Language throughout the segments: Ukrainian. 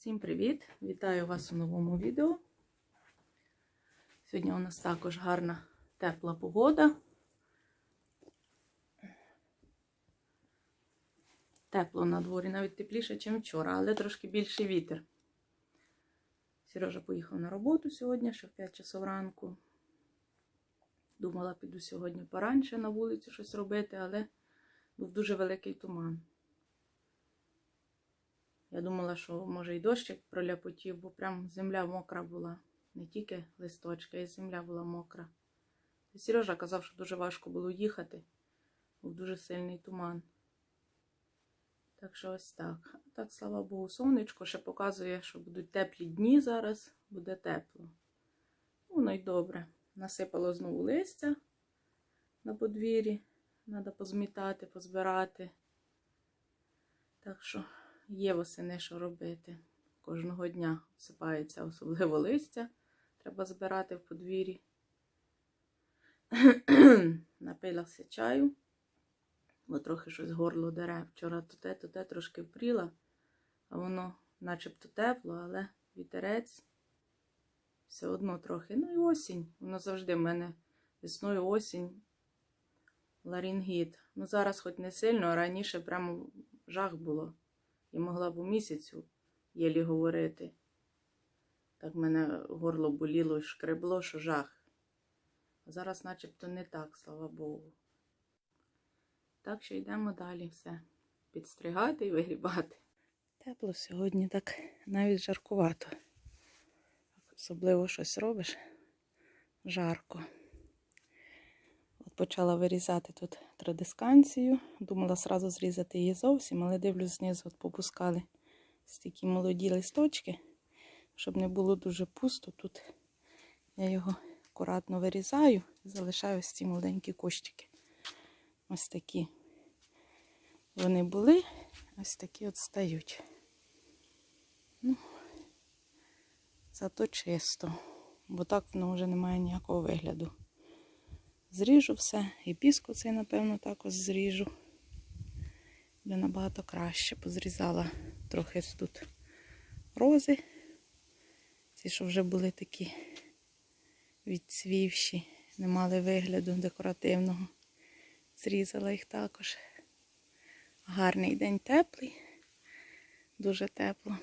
Всім привіт! Вітаю вас у новому відео. Сьогодні у нас також гарна тепла погода. Тепло на дворі, навіть тепліше, ніж вчора, але трошки більший вітер. Сережа поїхав на роботу сьогодні, ще в 5 часов ранку. Думала, піду сьогодні поранше на вулицю щось робити, але був дуже великий туман. Я думала, що може і дощик проляпотів, бо прям земля мокра була. Не тільки листочки, й земля була мокра. Сережа казав, що дуже важко було їхати. Був дуже сильний туман. Так що ось так. Так, слава Богу, сонечко ще показує, що будуть теплі дні зараз, буде тепло. Воно й добре. Насипало знову листя на подвір'ї. Треба позмітати, позбирати. Так що є восени, що робити. Кожного дня всипається особливо листя. Треба збирати в подвір'ї. Напилася чаю, бо трохи щось горло дере. Вчора то те, то те трошки впріла, а воно начебто тепло, але вітерець все одно трохи. Ну і осінь. Воно завжди в мене весною осінь. Ларінгіт. Ну зараз хоч не сильно, а раніше прямо жах було. Я могла б у місяцю єлі говорити. Так мене горло боліло і шкребло, що жах. А зараз начебто не так, слава Богу. Так що йдемо далі все. Підстригати і вигрібати. Тепло сьогодні, так навіть жаркувато. Особливо щось робиш. Жарко. Почала вирізати тут традисканцію. Думала сразу зрізати її зовсім, але дивлюсь, знизу от попускали такі молоді листочки, щоб не було дуже пусто. Тут я його акуратно вирізаю і залишаю ось ці маленькі кущики. Ось такі вони були, ось такі от стають. Ну, зато чисто, бо так воно вже не має ніякого вигляду. Зріжу все. І піску цей, напевно, також зріжу. Буде набагато краще. Позрізала трохи тут рози. Ці, що вже були такі відцвівші, не мали вигляду декоративного. Зрізала їх також. Гарний день теплий, дуже тепло.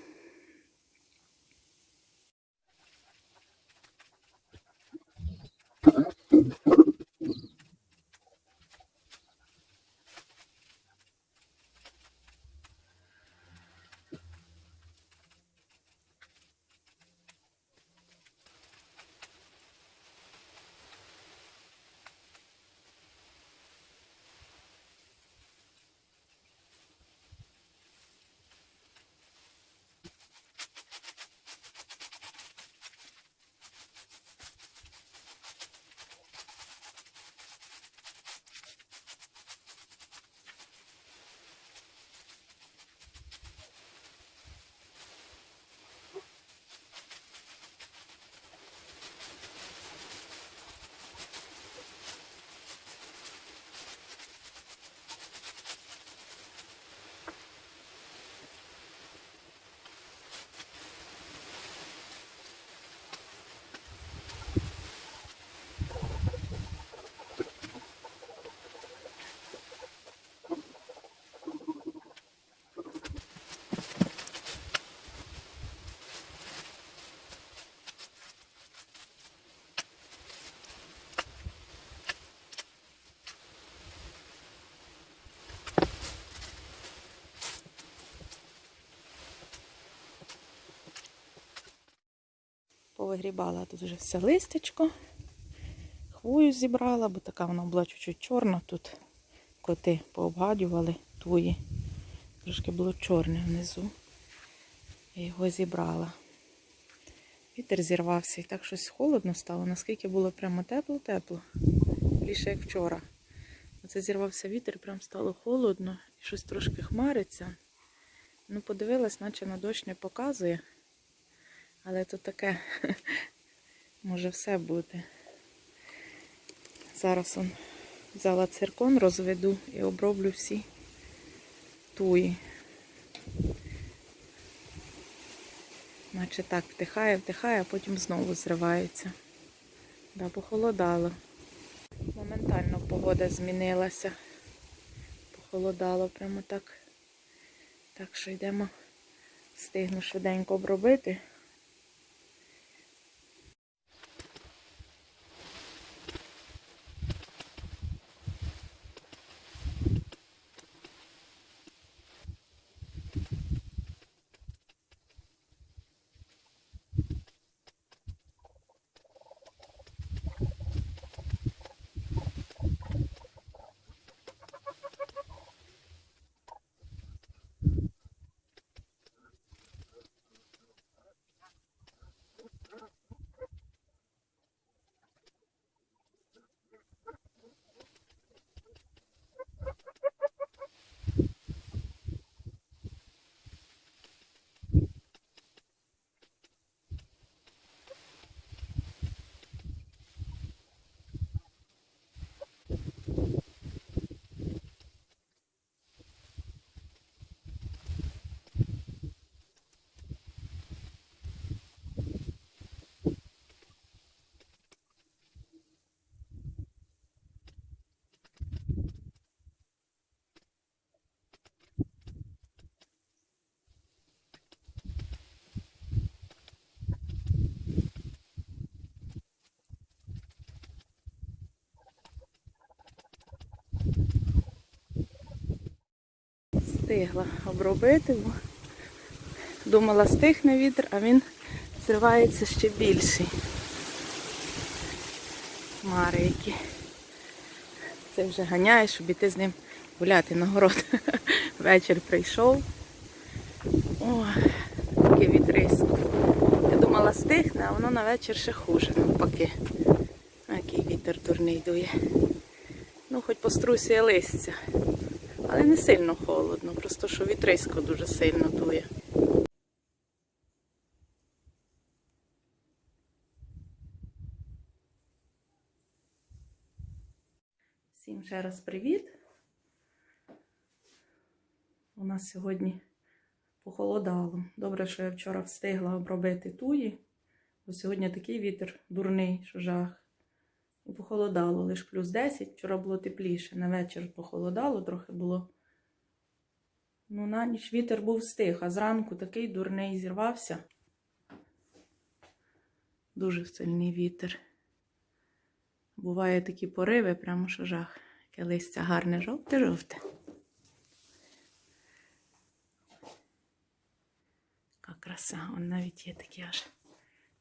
Повигрібала тут вже все листечко. Хвою зібрала, бо така вона була чуть-чуть чорна. Тут коти пообгадювали твої. Трошки було чорне внизу. Я його зібрала. Вітер зірвався і так щось холодно стало, наскільки було прямо тепло-тепло. Більше як вчора. Оце зірвався вітер, прям стало холодно і щось трошки хмариться. Ну, подивилась, наче на дощ не показує. Але тут таке може все бути. Зараз он взяла циркон, розведу і оброблю всі туї. Наче так втихає, втихає, а потім знову зривається. Да, похолодало. Моментально погода змінилася. Похолодало прямо так. Так що йдемо, встигну швиденько обробити. Встигла обробити, бо думала стихне вітер, а він зривається ще більший. Хмари які. Це вже ганяє, щоб іти з ним гуляти на город. Вечір прийшов. О, таке вітрисько. Я думала стихне, а воно на вечір ще хуже, навпаки. Який вітер дурний дує. Ну, хоч пострусює листя. Але не сильно холодно, просто що вітрисько дуже сильно дує. Всім ще раз привіт. У нас сьогодні похолодало. Добре, що я вчора встигла обробити туї, бо сьогодні такий вітер дурний, що жах. І похолодало, лише плюс 10. Вчора було тепліше. На вечір похолодало, трохи було. Ну, на ніч вітер був стих, а зранку такий дурний зірвався. Дуже сильний вітер. Буває такі пориви, прямо що жах. Яке листя гарне, жовте-жовте. Яка краса, он навіть є такі аж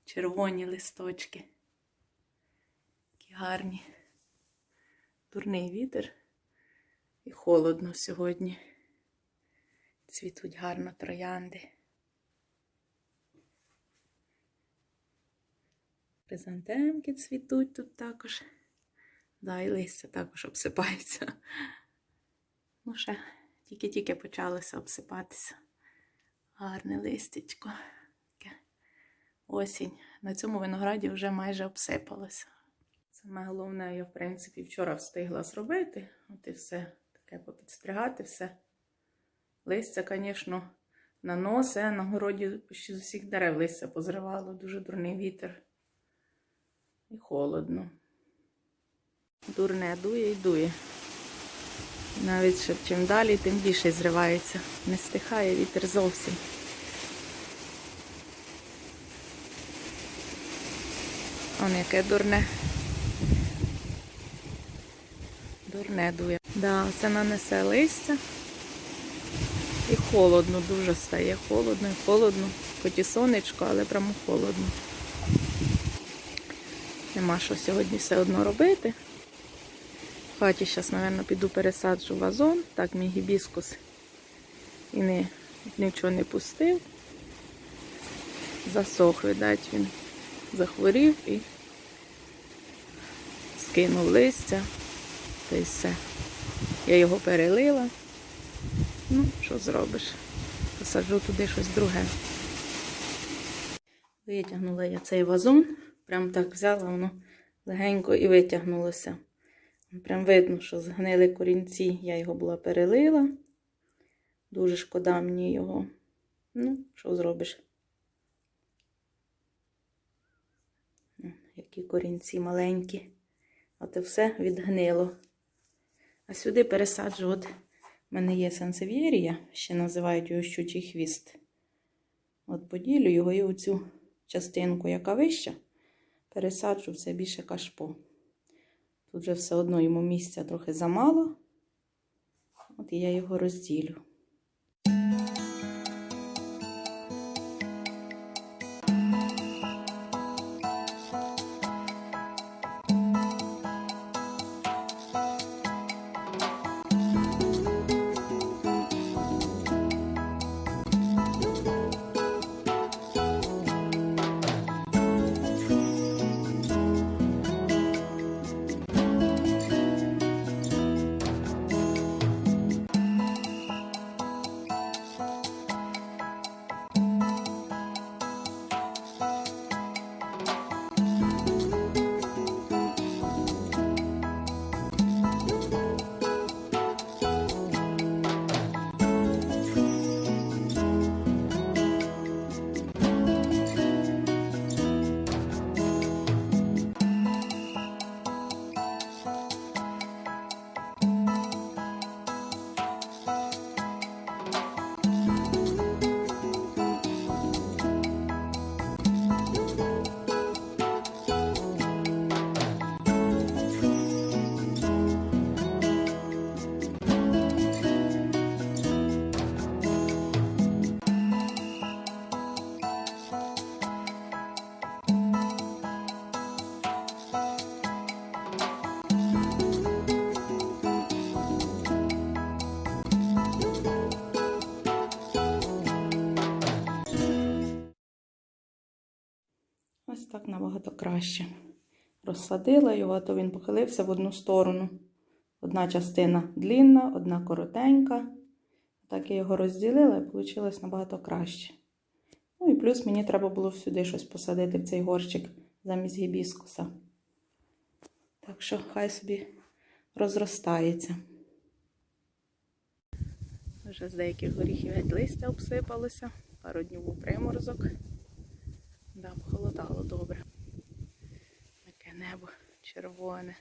червоні листочки. Такі гарні. Дурний вітер. І холодно сьогодні. Цвітуть гарно троянди. Хризантемки цвітуть тут також. Да, і листя також обсипається. Ну, ще тільки-тільки почалося обсипатися. Гарне листячко. Таке Осінь. На цьому винограді вже майже обсипалося. Саме головне, я, в принципі, вчора встигла зробити. От і все таке попідстригати, все. Листя, звісно, наносить. На городі почти з усіх дерев листя позривало, дуже дурний вітер. І холодно. Дурне дує і дує. Навіть щоб чим далі, тим більше зривається. Не стихає вітер зовсім. Он яке дурне. Дурне дує. Да, це нанесе листя. І холодно, дуже стає холодно і холодно. Хоч і сонечко, але прямо холодно. Нема що сьогодні все одно робити. В хаті зараз, мабуть, піду пересаджу вазон. Так, мій гібіскус і не, нічого не пустив. Засох, видать, він захворів і скинув листя. Та й все. Я його перелила. Ну, що зробиш? Посаджу туди щось друге. Витягнула я цей вазон, прям так взяла, воно легенько і витягнулося. Прям видно, що згнили корінці, я його була перелила. Дуже шкода мені його. Ну, що зробиш? Які корінці маленькі. От і все відгнило. А сюди пересаджу, от в мене є сансев'єрія, ще називають його щучий хвіст. От поділю його і оцю частинку, яка вища, пересаджу все більше кашпо. Тут вже все одно йому місця трохи замало. От я його розділю. Ось так набагато краще. Розсадила його, то він похилився в одну сторону. Одна частина длінна, одна коротенька. Так я його розділила і вийшло набагато краще. Ну і плюс мені треба було сюди щось посадити в цей горщик замість гібіскуса. Так що хай собі розростається. Вже з деяких горіхів листя обсипалося, пару днів був приморозок. Да, похолодало добре. Таке небо червоне.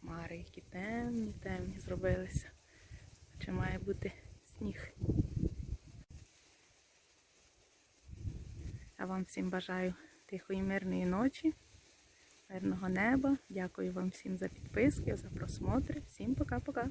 Хмари, які темні, темні зробилися. Чи має бути сніг? А вам всім бажаю тихої мирної ночі, мирного неба. Дякую вам всім за підписки, за просмотри. Всім пока-пока.